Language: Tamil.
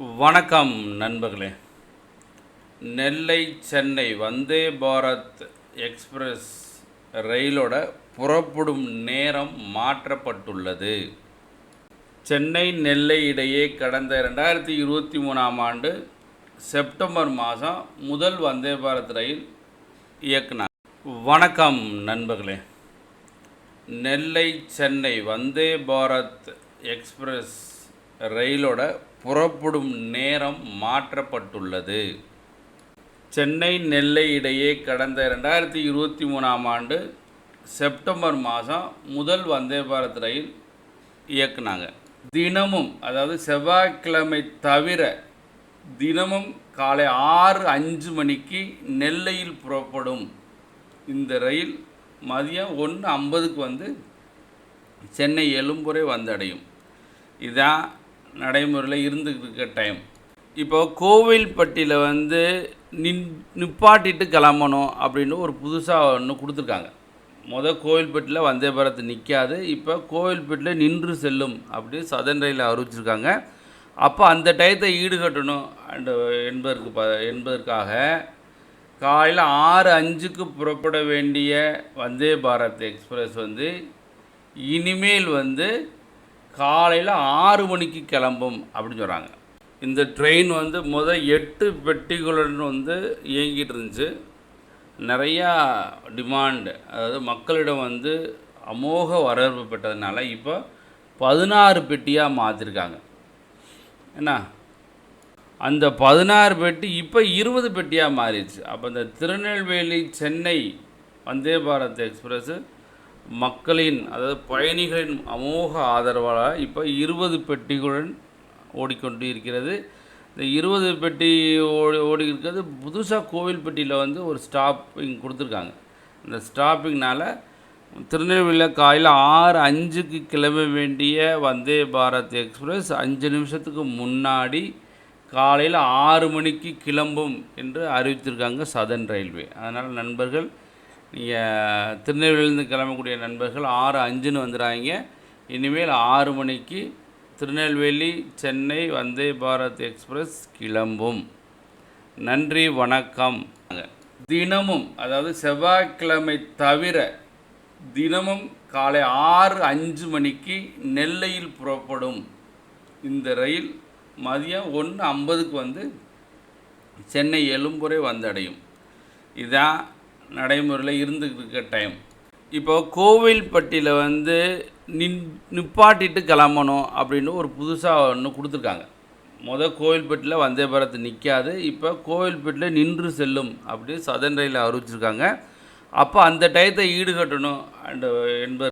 வணக்கம் நண்பர்களே. நெல்லை சென்னை வந்தே பாரத் எக்ஸ்பிரஸ் ரயிலோட புறப்படும் நேரம் மாற்றப்பட்டுள்ளது. சென்னை நெல்லை இடையே கடந்த ரெண்டாயிரத்தி இருபத்தி மூணாம் ஆண்டு செப்டம்பர் மாதம் முதல் வந்தே பாரத் ரயில் இயக்குனார். வணக்கம் நண்பர்களே. நெல்லை சென்னை வந்தே பாரத் எக்ஸ்பிரஸ் ரயிலோட புறப்படும் நேரம் மாற்றப்பட்டுள்ளது. சென்னை நெல்லை இடையே கடந்த ரெண்டாயிரத்தி இருபத்தி மூணாம் ஆண்டு செப்டம்பர் மாதம் முதல் வந்தே பாரத் ரயில் இயக்குனாங்க. தினமும் அதாவது செவ்வாய்க்கிழமை தவிர தினமும் காலை ஆறு அஞ்சு மணிக்கு நெல்லையில் புறப்படும் இந்த ரயில் மதியம் ஒன்று ஐம்பதுக்கு வந்து சென்னை எழும்புரை வந்தடையும். இதான் நடைமுறையில் இருந்துக்கிட்டு இருக்க டைம் இப்போ கோவில்பட்டியில் வந்து நின் நிப்பாட்டிட்டு கிளம்பணும் அப்படின்னு ஒரு புதுசாக ஒன்று கொடுத்துருக்காங்க. மொதல் கோவில்பட்டியில் வந்தே பாரத் நிற்காது இப்போ கோவில்பட்டியில் நின்று செல்லும் அப்படின்னு சதன் ரயில் அறிவிச்சிருக்காங்க. அப்போ அந்த டயத்தை ஈடுகட்டணும் என்பதற்கு ப என்பதற்காக காலையில் ஆறு அஞ்சுக்கு புறப்பட வேண்டிய வந்தே பாரத் எக்ஸ்பிரஸ் வந்து இனிமேல் வந்து காலையில் ஆறு மணிக்கு கிளம்பும் அப்படின்னு சொல்கிறாங்க இந்த ட்ரெயின் வந்து முதல் எட்டு பெட்டிகளுடன் வந்து இயங்கிட்டு இருந்துச்சு. நிறையா டிமாண்டு அதாவது மக்களிடம் வந்து அமோக வரவேற்பு பெற்றதுனால இப்போ பதினாறு பெட்டியாக மாற்றிருக்காங்க என்ன? அந்த பதினாறு பெட்டி இப்போ இருபது பெட்டியாக மாறிடுச்சு. அப்போ இந்த திருநெல்வேலி சென்னை வந்தே பாரத் எக்ஸ்பிரஸ்ஸு மக்களின் அதாவது பயணிகளின் அமோக ஆதரவால் இப்போ இருபது பெட்டிகளுடன் ஓடிக்கொண்டு இருக்கிறது. இந்த இருபது பெட்டி ஓடி ஓடி இருக்கிறது. புதுசாக கோவில்பட்டியில் வந்து ஒரு ஸ்டாப்பிங் கொடுத்துருக்காங்க. இந்த ஸ்டாப்பிங்னால் திருநெல்வேலியில் காலையில் ஆறு அஞ்சுக்கு கிளம்ப வேண்டிய வந்தே பாரத் எக்ஸ்பிரஸ் அஞ்சு நிமிஷத்துக்கு முன்னாடி காலையில் ஆறு மணிக்கு கிளம்பும் என்று அறிவித்திருக்காங்க சதன் ரயில்வே. அதனால் நண்பர்கள் நீங்கள் திருநெல்வேலியிலேருந்து கிளம்பக்கூடிய நண்பர்கள் ஆறு அஞ்சுன்னு வந்துடுறாங்க இனிமேல் ஆறு மணிக்கு திருநெல்வேலி சென்னை வந்தே பாரத் எக்ஸ்பிரஸ் கிளம்பும். நன்றி வணக்கம். தினமும் அதாவது செவ்வாய்க்கிழமை தவிர தினமும் காலை ஆறு அஞ்சு மணிக்கு நெல்லையில் புறப்படும். இந்த ரயில் மதியம் ஒன்று ஐம்பதுக்கு வந்து சென்னை எழும்புரை வந்தடையும். இதுதான் நடைமுறையில் இருந்துக்கிட்டு இருக்க டைம் இப்போ கோவில்பட்டியில் வந்து நின் நிப்பாட்டிட்டு கிளம்பணும் அப்படின்னு ஒரு புதுசாக ஒன்று கொடுத்துருக்காங்க. மொதல் கோவில்பட்டியில் வந்தே பாரத் நிற்காது இப்போ கோவில்பட்டியில் நின்று செல்லும் அப்படின்னு சதன் ரயில் அறிவிச்சிருக்காங்க. அப்போ அந்த டயத்தை ஈடுகட்டணும் அண்டு என்பது